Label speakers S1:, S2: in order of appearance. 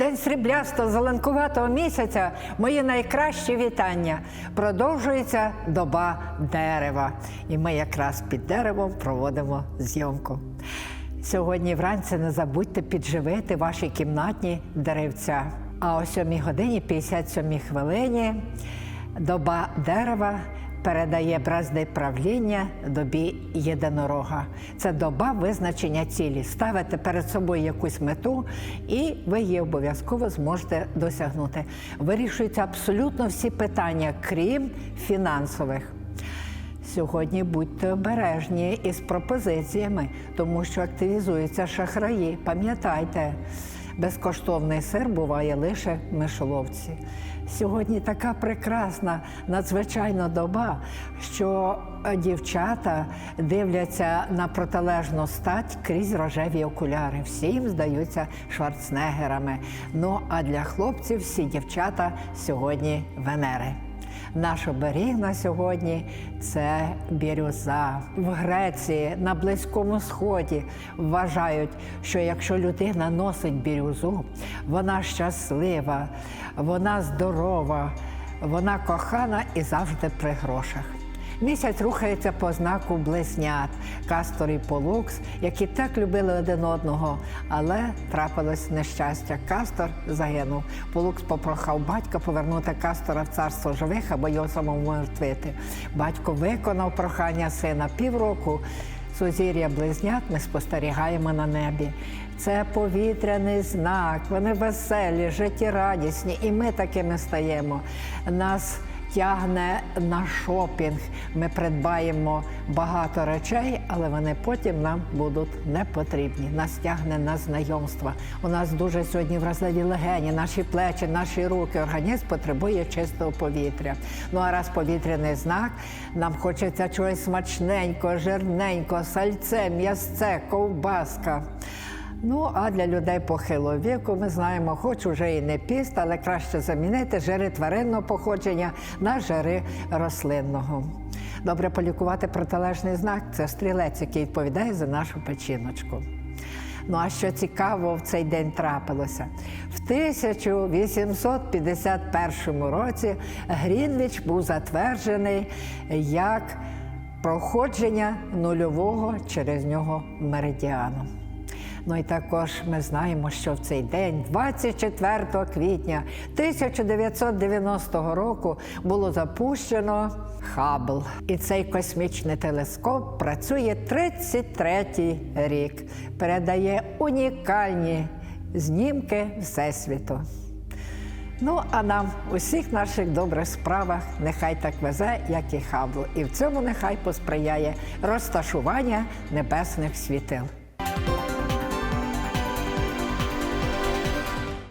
S1: день сріблясто зеленкуватого місяця мої найкращі вітання. Продовжується доба дерева. І ми якраз під деревом проводимо зйомку. Сьогодні вранці не забудьте підживити ваші кімнатні деревця. А о 7 годині 57 хвилині доба дерева передає бразди правління добі єдинорога. Це доба визначення цілі. Ставите перед собою якусь мету, і ви її обов'язково зможете досягнути. Вирішуються абсолютно всі питання, крім фінансових. Сьогодні будьте обережні із пропозиціями, тому що активізуються шахраї. Пам'ятайте, безкоштовний сир буває лише в мишоловці. Сьогодні така прекрасна, надзвичайна доба, що дівчата дивляться на протилежну стать крізь рожеві окуляри. Всі їм здаються шварцнегерами. Ну а для хлопців всі дівчата сьогодні Венери. Наш оберіг на сьогодні це бірюза. В Греції на Близькому Сході вважають, що якщо людина носить бірюзу, вона щаслива, вона здорова, вона кохана і завжди при грошах. Місяць рухається по знаку близнят, Кастор і Полукс, які так любили один одного, але трапилось нещастя. Кастор загинув. Полукс попрохав батька повернути Кастора в царство живих або його самому мертвити. Батько виконав прохання сина півроку. Сузір'я близнят ми спостерігаємо на небі. Це повітряний знак. Вони веселі, життєрадісні, і ми такими стаємо. Нас тягне на шопінг. Ми придбаємо багато речей, але вони потім нам будуть не потрібні. Нас тягне на знайомства. У нас дуже сьогодні вразливі легені, наші плечі, наші руки. Організм потребує чистого повітря. Ну а раз повітряний знак, нам хочеться чогось смачненького, жирненького, сальце, м'ясце, ковбаска. Ну, а для людей похилого віку ми знаємо, хоч уже і не піст, але краще замінити жири тваринного походження на жири рослинного. Добре полікувати протилежний знак це стрілець, який відповідає за нашу печіночку. Ну а що цікаво в цей день трапилося? В 1851 році Грінвіч був затверджений як проходження нульового через нього меридіану. Ну і також ми знаємо, що в цей день, 24 квітня 1990 року, було запущено Хаббл. І цей космічний телескоп працює 33-й рік, передає унікальні знімки Всесвіту. Ну, а нам у всіх наших добрих справах нехай так везе, як і Хаблу. І в цьому нехай посприяє розташування небесних світил.